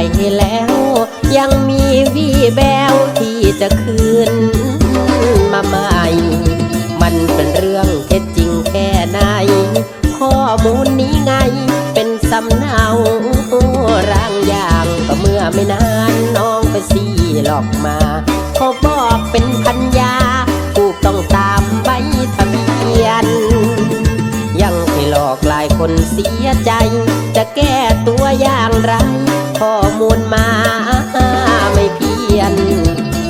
ไปแล้ว ยังมีวี่แววที่จะคืนมาใหม่ มันเป็นเรื่องเท็จจริงแค่ไหน ข้อมูลนี้ไง เป็นสำเนาร่างอย่างก็เมื่อไม่นานน้องไปสีหลอกมา เขาบอกเป็นพันยาผูกต้องตามใบทะเบียน คนเสียใจ จะแก้ตัวอย่างไร ข้อมูลมาไม่เพียน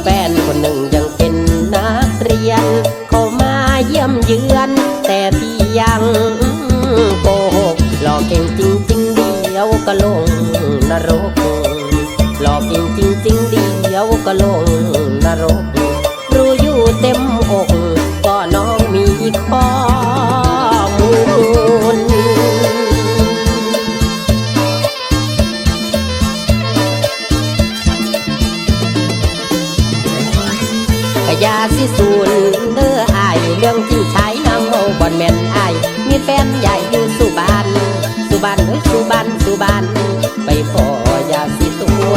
แฟนคนหนึ่งยังเป็นนักเรียน เขามาเยี่ยมเยือน แต่พี่ยังโกหกหลอกเก่งจริงๆเดียวก็ลงนรก หลอกเก่งจริงๆเดียวก็ลงนรก รู้อยู่เต็ม ยาสิสูนเด้ออายเรื่องจริงใช้นางเมาบอนแม่นอายมีแฟนใหญ่อยู่สุบานสุบานเอ้ยสุบานสุบานไปพอยาสิตัว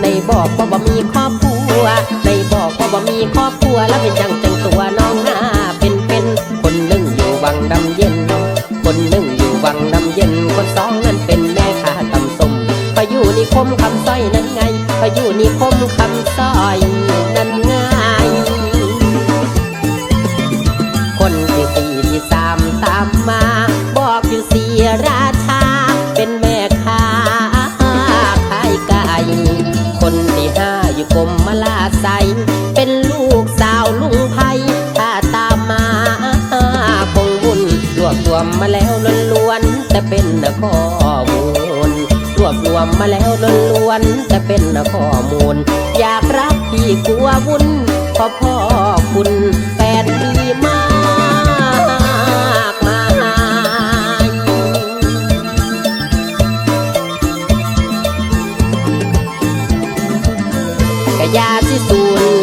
ในบอกว่าบ่มีครอบครัว ในบอกว่าบ่มีครอบครัวแล้วเป็นจังจังตัวน้องหน้าเป็นเป็นคนหนึ่งอยู่วังดำเย็น คนหนึ่งอยู่วังน้ำเย็นคนสองนั้นเป็นแม่ค้าตำส้มพายุนิคมคำสร้อยนั้นไงพายุนิคมคำสร้อยนั้นไง ตามมา บอกอยู่เสียราชา เป็นแม่ค้าขายไก่คนที่ห้าอยู่กรมมาลาใส เป็นลูกสาวลุงไพถ้าตามมาคงวุ่นรวบรวมมาแล้วล้วนๆแต่เป็นข้อมูลรวบรวมมาแล้วล้วนๆแต่เป็นข้อมูล อยากรับพี่กลัววุ่นพราะพ่อ ยาสิสู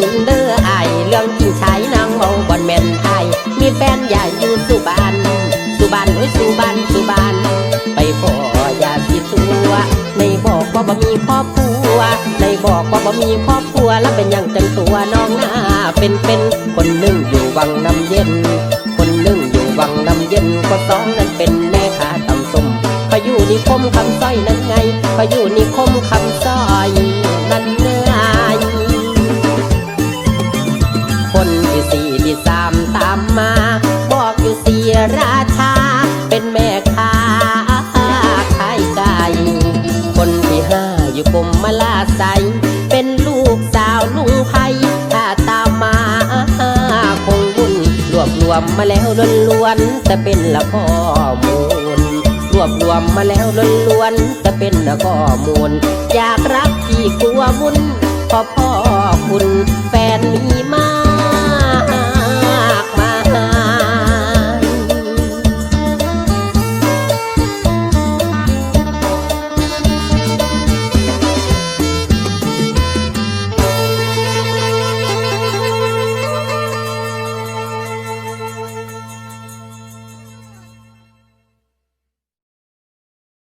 นเด้ออเรื่องจริงใช้นางเอาบอนแม่นอายมีแฟนใหญ่อยู่สุบานสุบานโอ้ยสุบานสุบานไปพอยาสิตัวในบอกว่าบ่มีครอบครัวในบอกว่าบ่มีครอบครัวแล้วเป็นอย่างจังตัวน้องหน้าเป็นเป็นคนหนึ่งอยู่วังน้ำเย็น มมาแล้วล้วนๆแต่เป็นละข้อมูล รวบรวมมาแล้วล้วนๆแต่เป็นละข้อมูล อยากรักที่กลัววุ่นเพอพ่อคุณ